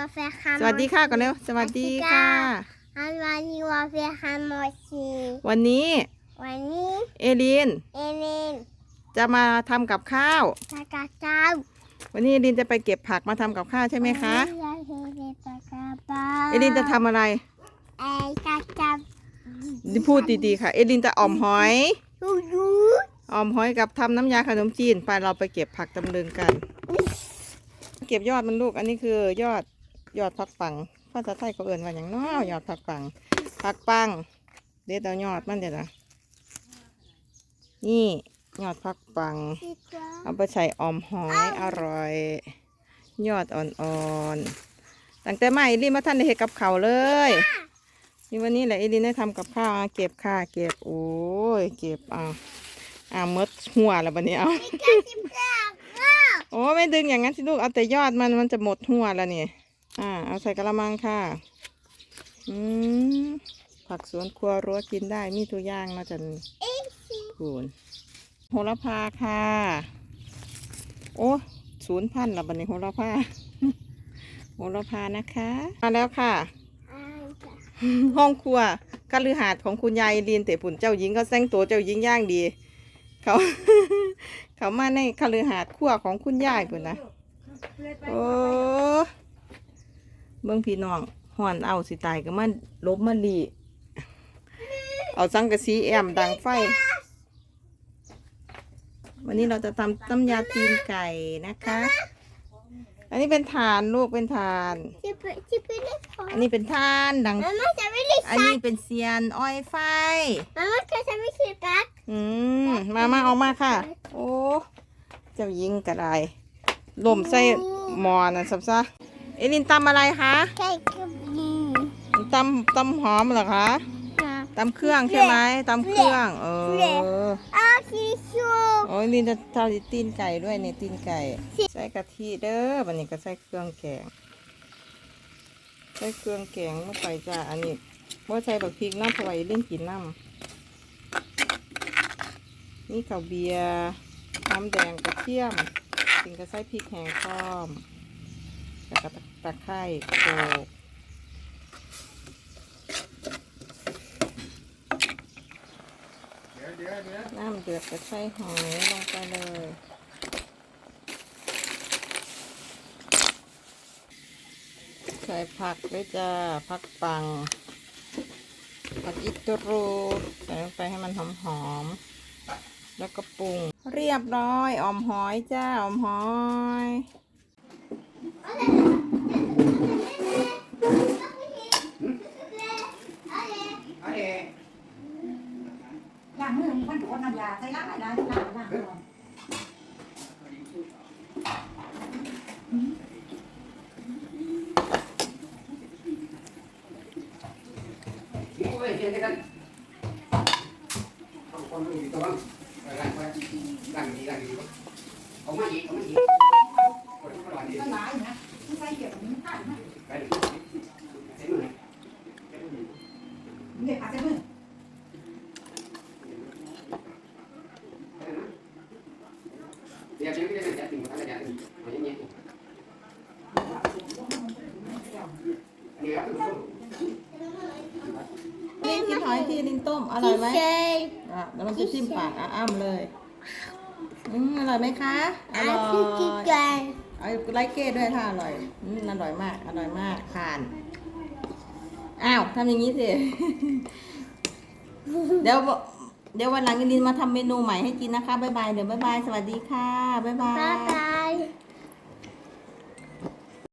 ว่าแฟนคันสวัสดีค่ะก่อนเร็วสวัสดีค่ะอันวันนี้ว่าแฟนคันหมดสีวันนี้ วันนี้ เอลิน เอเลนจะมาทำกับข้าวตากาเจ้าวันนี้เอลินจะไปเก็บผักมาทำกับข้าวใช่ไหมคะวันนี้เราเห็นตากาเจ้าเอลินจะทำอะไรไอ้ตาเจ้าพูดดีๆค่ะ เอลินจะอ่อมหอยดูดูอ่อมหอยกับทำน้ำยาขนมจีน ไปเราไปเก็บผักตำลึงกัน เก็บยอดมันลูก อันนี้คือยอด ยอดผักปังภาษาไทยเขาเอ่นว่าอย่างน้อยอดผักปังผักปังเด็ดเอายอดมันเดี๋ยวนะนี่ยอดผักปังดีกว่าเอาไปใส่ออมหอยอร่อย ยอดอ่อนๆตั้งแต่มาอีลินมาท่านได้เห็ดกับเขาวเลยนี่วันนี้แหละอีลินได้ทำกับข้าวอะเก็บค่ะเก็บโอ้ยเก็บอะอะมดหัวแล้วบันนี้เอาแค่สิบเก้าเก้าโอ้ไม่ดึงอย่างนั้นสิลูกเอาแต่ยอดมันมันจะหมดหัวแล้วนี่ อ่าเอาใส่กระมังค่ะ อืมผักสวนครัวรั้วกินได้มีตัวอย่างเนาะจันเอ็กซ์คูณโหระพาค่ะ โอ้ศูนย์พันละบันนี้โหระพาโหระพานะคะ มาแล้วค่ะอ่าจ้ะห้องครัวคฤหาสน์ของคุณยายลีนเตะผุนเจ้าหญิงเขาแต่งตัวเจ้าหญิงย่างดี เขา เขามาในคฤหาสน์ครัวของคุณยายปุ่นนะโอ้ เบิ่งพี่น้องห่อนเอาสิตายก็มันลบมาลีเอาสังกะสีแอมดังไฟ วันนี้เราจะทำต้มยาตีนไก่นะคะ อันนี้เป็นฐานลูกเป็นฐานที่เป็นที่เป็นเล็กพออันนี้เป็นฐานดังมันไม่จะไม่ได้อันนี้เป็นเซียนอ้อยไฟมันไม่เคยจะไม่คิดกักอืมมามาเอามาค่ะ โอ้เจ้ายิงกระไดลมใส่หมอนะสับซะ เอลินตำอะไรคะแค่กับดีตำตำหอมเหรอคะนะตำเครื่องใช่ไหมตำเครื่อง เอออ้าวคิชูโอ้ยลินจะทำตีนไก่ด้วยเนี่ยตีนไก่ ใส่กะทิเด้อวันนี้ก็ใส่เครื่องแกง ใส่เครื่องแกงลงไปจ้าอันนี้ว่าใส่บักพริกน้ำเพราะว่าเล่นกินน้ำนี่ข้าวเบียร์น้ำแดงกระเทียมถึงก็ใส่พริกแห้งพร้อมแล้วก็ตะ ตะไคร้โขลกน้ำเดือดก็ใส่หอยลงไปเลยใส่ผักด้วยจ้าผักปัง ผักอิตรูใส่ลงไปให้มันหอมหอมๆแล้วก็ปรุง เรียบร้อยออมหอยจ้าอมหอย ล้างมือมันโดนน้ำยาใส่ล้างอะไรล้างล้างล้างก่อนเอามาอีกเอามาอีกก็หลายนะไม่ใส่เกี่ยวกับมันข้าวนะ ไปเลยใส่มือ เด็กอามือเดี๋ยวจะไม่ได้จะถึงทางจะถึงเอาอย่างเงี้ยอันนี้ครับนี่กินหอยที่ลินต้มอร่อยไหมอะแล้วมันจะจิ้มปากอะอ้ำเลย อืมอร่อยไหมคะ อร่อยเอาไลเก้ด้วยถ้าอร่อย อืมอร่อยมาก อร่อยมากผ่าน อ้าวทำอย่างนี้สิ เดี๋ยวเดี๋ยววันหลังยินดีมาทำเมนูใหม่ให้กินนะคะ บ๊ายบาย เดี๋ยวบ๊ายบาย สวัสดีค่ะ บ๊ายบาบ๊ายบาย